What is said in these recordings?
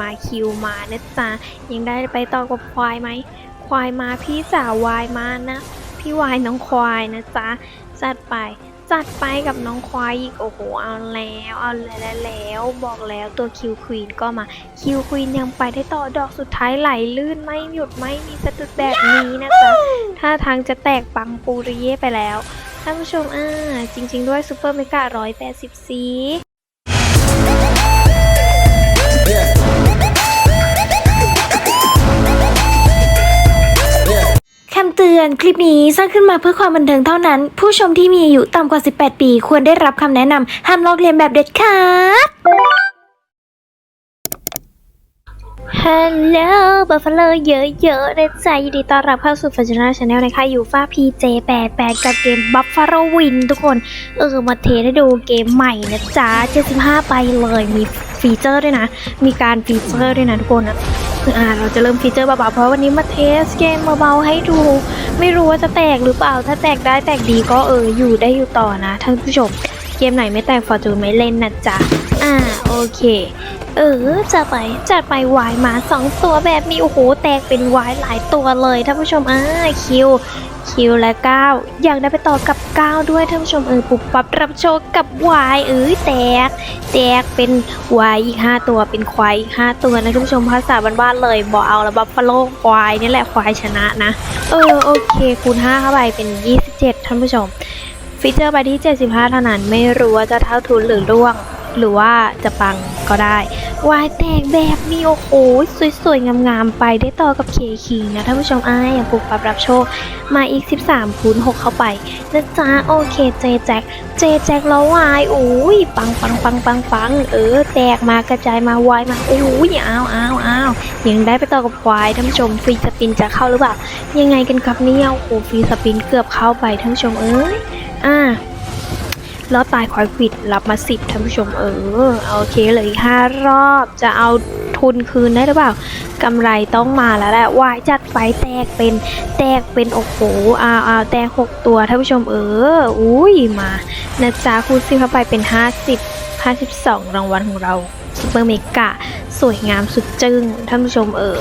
มาคิวมานะจ๊ะยังได้ไปต่อกับควายไหมควายมาพี่จ๋าวายมานะพี่วายน้องควายนะจ๊ะจัดไปจัดไปกับน้องควายอีกโอ้โหเอาแล้วเอาแล้วแล้วบอกแล้วตัวคิวควีนก็มาคิวควีนยังไปได้ต่อดอกสุดท้ายไหลลื่นไม่หยุดไม่มีสะดุดแบบนี้นะจ๊ะท่าทางจะแตกปังปูริเย่ไปแล้วท่านผู้ชมอ่าจริง ๆ ด้วยซูเปอร์เมการ้อยแปดสิบซี อน คลิปนี้สร้างขึ้นมาเพื่อความบันเทิงเท่านั้น ผู้ชมที่มีอายุต่ำกว่า 18 ปี ควรได้รับคำแนะนำห้ามลอกเลียนแบบเด็ดขาด ฮัลโหลบัฟเฟลเยอะๆนะจ๊ะยินดีต้อนรับเข้าสู่ฟัจนาชาแนลนะคะ อยู่ฟ้า PJ88 กับเกม Buffalo Win ทุกคน เออ มาเทให้ดูเกมใหม่นะจ๊ะ 75 ไปเลย มีฟีเจอร์ด้วยนะ มีการฟีเจอร์ด้วยนะทุกคนนะ อ่าเราจะเริ่มฟีเจอร์เบาๆเพราะวันนี้มาเทสเกมเบาๆให้ดู ไม่รู้ว่าจะแตกหรือเปล่า ถ้าแตกได้แตกดีก็เอออยู่ได้อยู่ต่อนะท่านผู้ชม เกมไหนไม่แตกฟอร์จูนไม่เล่นนะจ๊ะอ่าโอเค เออจะไปจัดไปวายมาสองตัวแบบนี้ โอ้โห แตกเป็นวายหลายตัวเลยท่านผู้ชมอ่าคิวคิวและก้าวอยากได้ไปต่อกับก้าวด้วยท่านผู้ชมเออปุบปับรับโชคกับวายเอ้ยแตก แตกเป็นวายอีก5ตัวเป็นควายอีก5ตัวนะท่านผู้ชมภาษาบ้านๆเลยบอกเอาแล้วบัฟฟาโลควายนี่แหละควายชนะนะ เออโอเคคูณ5เข้าไปเป็น27ท่านผู้ชม ฟีเจอร์ไปที่75เท่านั้นไม่รู้ว่าจะเท่าทุนหรือร่วง หรือว่าจะปังก็ได้ วายแตกแบบนี้โอ้โหสวยๆ งามๆ ไปได้ต่อกับเคคิงนะท่านผู้ชมอ้ายอย่างปุกปรับรับโชค มาอีก 13คูณ6เข้าไปนะจ๊ะโอเคเจแจ็คเจแจ็คแล้ววายโอ้ยปังปังปังปังปังเออ แตกมากระจายมาวายมาโอ้ยอ้าวอ้าวอ้าวยังได้ไปต่อกับควายท่านผู้ชมฟรีสปินจะเข้าหรือเปล่ายังไงกันครับเนี่ยโอ้โหฟรีสปินเกือบเข้าไปท่านผู้ชมเอ้ยอ่า แล้วตายควายควิดรับมาสิบท่านผู้ชมเออโอเคเหลืออีกห้ารอบจะเอาทุนคืนได้หรือเปล่ากำไรต้องมาแล้วแหละวายจัดไปแตกเป็นแตกเป็นโอ้โหอ้าวอ้าวแตกหกตัวท่านผู้ชมเอออุ้ยมานะจ๊ะคูณสิบเข้าไปเป็นห้าสิบห้าสิบสองรางวัลของเราซูเปอร์เมกะสวยงามสุดจึ้งท่านผู้ชมเออ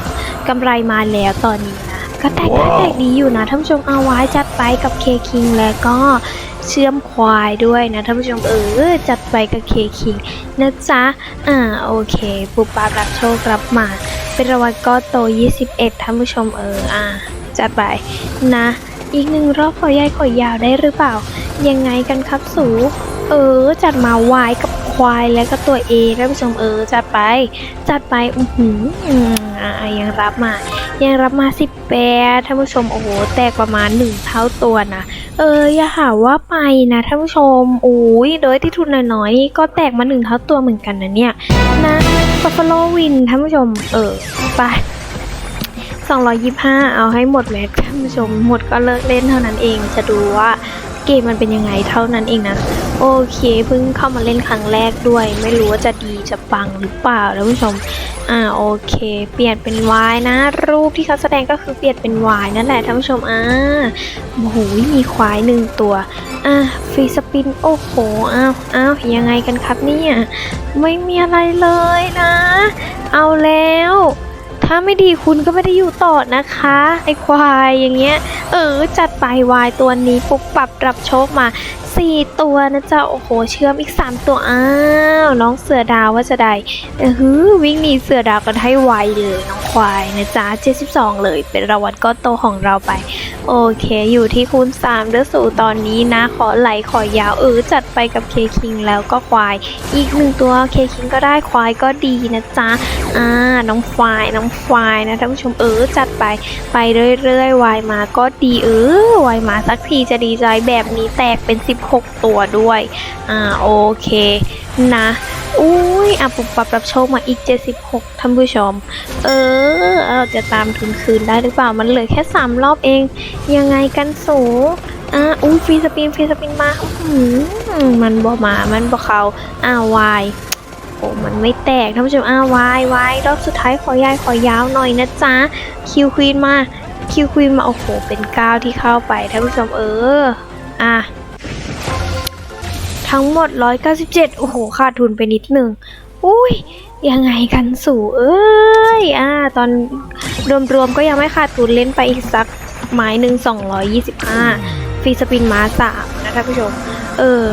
กำไรมาแล้วตอนนี้นะ ก็แตกได้แตกดีอยู่นะท่านผู้ชมเอาไว้จัดไปกับเคคิงแล้วก็เชื่อมควายด้วยนะท่านผู้ชมเออจัดไปกับเคคิงนะจ๊ะอ่าโอเคปุบปาบรับโชครับมา เป็นรางวัลก็โต 21ท่านผู้ชมเอออ่าจัดไปนะ อีกหนึ่งรอบขอใหญ่ขอยาวได้หรือเปล่า ยังไงกันครับสูเออจัดมาวายกับควายแล้วก็ตัวเอท่านผู้ชมเออจัดไป จัดไปอือหืออืมอ่ายังรับมา ยังรับมา10แปดท่านผู้ชมโอ้โหแตกประมาณหนึ่งเท่าตัวนะเอออย่าหาว่าไปนะท่านผู้ชมโอ้ยโดยที่ทุนน้อยๆก็แตกมาหนึ่งเท่าตัวเหมือนกันนะเนี่ยนะบัฟฟาโลวินท่านผู้ชมเออไป225 เอาให้หมดแม็กท่านผู้ชมหมดก็เลิกเล่นเท่านั้นเอง จะดูว่าเกมมันเป็นยังไงเท่านั้นเองนะ โอเคเพิ่งเข้ามาเล่นครั้งแรกด้วย ไม่รู้ว่าจะดีจะปังหรือเปล่าท่านผู้ชม อ่าโอเค เปลี่ยนเป็นวายนะ รูปที่เขาแสดงก็คือเปลี่ยนเป็นวายนั่นแหละท่านผู้ชมอ่าโอ้โหมีควายหนึ่งตัวอ่าฟรีสปินโอ้โหอ้าวอ้าวยังไงกันครับเนี่ยไม่มีอะไรเลยนะ เอาแล้ว ถ้าไม่ดีคุณก็ไม่ได้อยู่ต่อนะคะ ไอควายอย่างเงี้ย เออ จัดไปวายตัวนี้ปุกปรับรับโชคมา 4 ตัวนะจ๊ะ โอ้โห เชื่อมอีก 3 ตัว อ้าว น้องเสือดาวว่าจะได้เออหือวิ่งหนีเสือดาวกันให้ไวเลยน้อง ควายนะจ๊ะ72 เลย เป็นรางวัลก้อนโตของเราไป โอเคอยู่ที่คูณ3เด้อสู่ตอนนี้นะ ขอไหลขอยาวเออจัดไปกับเคคิงแล้วก็ควาย อีกหนึ่งตัวเคคิงก็ได้ควายก็ดีนะจ๊ะอ่าน้องควายน้องควายนะท่านผู้ชมเออจัดไปไปเรื่อยๆวายมาก็ดีเออวายมาสักทีจะดีใจแบบนี้แตกเป็น 16 ตัวด้วยอ่าโอเคนะ อุ้ยอะปุบปับรับโชคมาอีก 76ท่านผู้ชม เออ เราจะตามทุนคืนได้หรือเปล่า มันเหลือแค่ 3 รอบเอง ยังไงกันสูอะอุ้ยฟรีสปินฟรีสปินมาอื้อหือมันบ่มา มันบ่เขาอ่าวายโอ้มันไม่แตกท่านผู้ชมอ้าววายวายรอบสุดท้ายขอยายขอยาวหน่อยนะจ๊ะ คิวควีนมา คิวควีนมา โอ้โห เป็นก้าวที่เข้าไปท่านผู้ชมเออ อะ ทั้งหมด 197 โอ้โห ขาดทุนไปนิดหนึ่งอุ้ย ยังไงกันสู่เอ้ย อ่า ตอนรวมๆก็ยังไม่ขาดทุนเล่นไปอีกสักไม้หนึ่ง225ฟรีสปินมาสามนะท่านผู้ชม เออ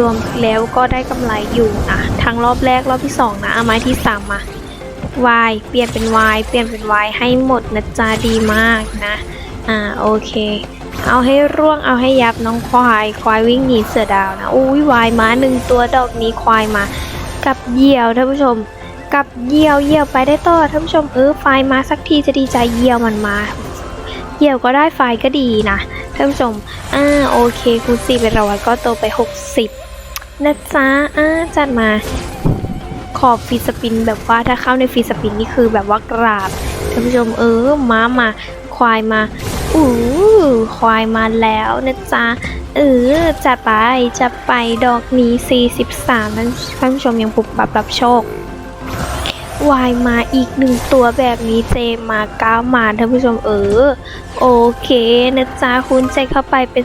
รวมๆแล้วก็ได้กำไรอยู่นะทั้งรอบแรกรอบที่สองนะเอาไม้ที่สามมาวายเปลี่ยนเป็นวายเปลี่ยนเป็นวายให้หมดนะจ๊ะดีมากนะ อ่า โอเค เอาให้ร่วงเอาให้ยับน้องควาย ควายวิ่งหนีเสือดาวนะอุ้ยวายมาหนึ่งตัวดอกนี้ควายมากับเหยี่ยวท่านผู้ชม กับเหยี่ยวเหยี่ยวไปได้ต่อท่านผู้ชมเออไฟมาสักทีจะดีใจเหยี่ยวมันมาเหยี่ยวก็ได้ไฟก็ดีนะท่านผู้ชมอ่าโอเคคูณสี่เป็นร้อยก็โตไป 60นะจ๊ะอ่าจัดมาขอบฟีสปินแบบว่าถ้าเข้าในฟีสปินนี่คือแบบว่ากราบท่านผู้ชมเออม้ามา ควายมาอู้ควายมาแล้วนะจ๊ะเออจัดไปจัดไปดอกนี้ 43ท่านท่านผู้ชมยังปุบปับรับโชควายมาอีกหนึ่งตัวแบบนี้เจมาเก้ามาท่านผู้ชมเออโอเคนะจ๊ะคุณใจเข้าไปเป็น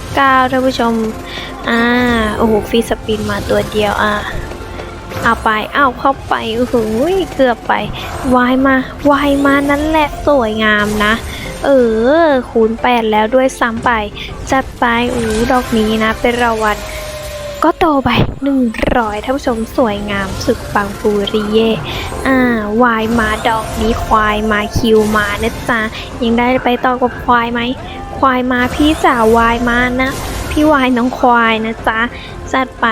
39ท่านผู้ชมอ่าโอ้โหฟีสปินมาตัวเดียวอะ เอาไปเอาเข้าไปโอ้โหเกือบไปวายมาวายมานั่นแหละสวยงามนะ เออ คูณแปดแล้วด้วยซ้ำไป จัดไปอู้ดอกนี้นะ เป็นรางวัลก็โตไปหนึ่งร้อยท่านผู้ชมสวยงามสุดปังปูริเย่อ่าวายมาดอกนี้ควายมาคิวมานะจ๊ะยังได้ไปต่อกับควายไหมควายมาพี่จ๋าวายมานะ พี่วายน้องควายนะจ๊ะจัดไป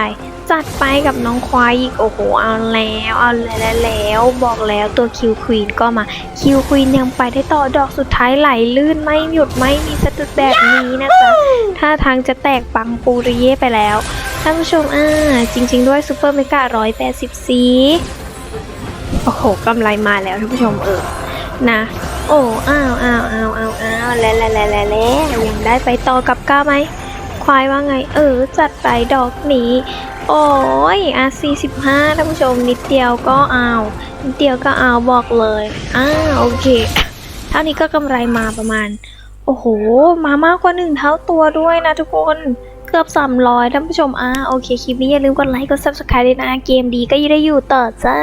จัดไปกับน้องควายอีกโอ้โหเอาแล้วเอาแล้วแล้วบอกแล้วตัวคิวควีนก็มาคิวควีนยังไปได้ต่อดอกสุดท้ายไหลลื่นไม่หยุดไม่มีสะดุดแบบนี้นะจ๊ะท่าทางจะแตกปังปูริเย่ไปแล้วท่านผู้ชมอ่าจริง ๆ ด้วยซูเปอร์เมกะร้อยแปดสิบสีโอ้โหกำไรมาแล้วท่านผู้ชมเออนะโอ้อ้าวอ้าวอ้าวอ้าวอ้าวแล้วแล้วแล้วแล้วแล้วยังได้ไปต่อกับก้าไหม ควายว่าไง เออ จัดไปดอกนี้ โอ้ยอาสี่สิบห้าท่านผู้ชมนิดเดียวก็เอานิดเดียวก็เอาบอกเลยอ่าโอเค เท่านี้ก็กำไรมาประมาณ โอ้โห มามากกว่าหนึ่งเท่าตัวด้วยนะทุกคนเกือบสามร้อยท่านผู้ชมอ่าโอเค คลิปนี้อย่าลืมกดไลค์กด subscribe ด้วยนะเกมดีก็ยังได้อยู่ต่อจ้า